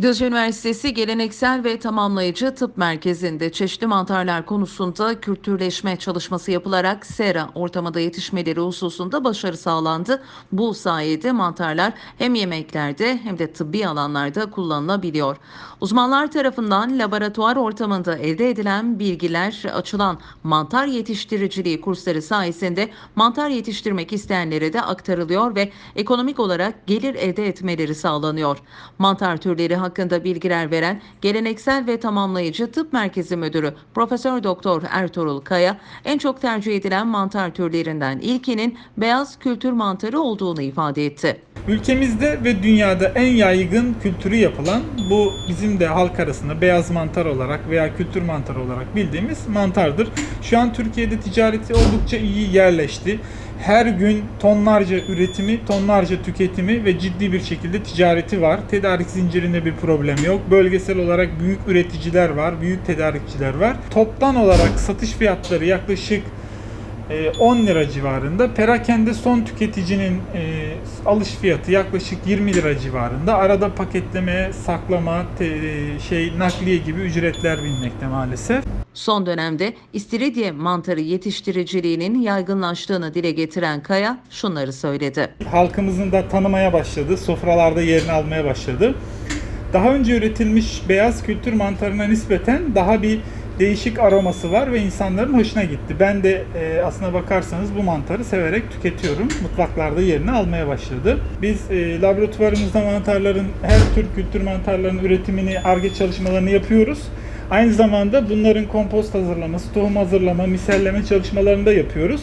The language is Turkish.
Düzce Üniversitesi Geleneksel ve Tamamlayıcı Tıp Merkezi'nde çeşitli mantarlar konusunda kültürleşme çalışması yapılarak sera ortamında yetişmeleri hususunda başarı sağlandı. Bu sayede mantarlar hem yemeklerde hem de tıbbi alanlarda kullanılabiliyor. Uzmanlar tarafından laboratuvar ortamında elde edilen bilgiler açılan mantar yetiştiriciliği kursları sayesinde mantar yetiştirmek isteyenlere de aktarılıyor ve ekonomik olarak gelir elde etmeleri sağlanıyor. Mantar türleri hakkında bilgiler veren Geleneksel ve Tamamlayıcı Tıp Merkezi Müdürü Profesör Doktor Ertuğrul Kaya en çok tercih edilen mantar türlerinden ilkinin beyaz kültür mantarı olduğunu ifade etti. Ülkemizde ve dünyada en yaygın kültürü yapılan bu bizim de halk arasında beyaz mantar olarak veya kültür mantarı olarak bildiğimiz mantardır. Şu an Türkiye'de ticareti oldukça iyi yerleşti. Her gün tonlarca üretimi, tonlarca tüketimi ve ciddi bir şekilde ticareti var. Tedarik zincirinde bir problem yok. Bölgesel olarak büyük üreticiler var, büyük tedarikçiler var. Toptan olarak satış fiyatları yaklaşık e, 10 lira civarında. Perakende son tüketicinin e, alış fiyatı yaklaşık 20 lira civarında. Arada paketleme, saklama, te- şey nakliye gibi ücretler binmekte maalesef. Son dönemde istiridye mantarı yetiştiriciliğinin yaygınlaştığını dile getiren Kaya şunları söyledi. Halkımızın da tanımaya başladı, sofralarda yerini almaya başladı. Daha önce üretilmiş beyaz kültür mantarına nispeten daha bir değişik aroması var ve insanların hoşuna gitti. Ben de e, aslına bakarsanız bu mantarı severek tüketiyorum. Mutfaklarda yerini almaya başladı. Biz e, laboratuvarımızda mantarların her tür kültür mantarlarının üretimini, arge çalışmalarını yapıyoruz. Aynı zamanda bunların kompost hazırlaması, tohum hazırlama, miselleme çalışmalarını da yapıyoruz.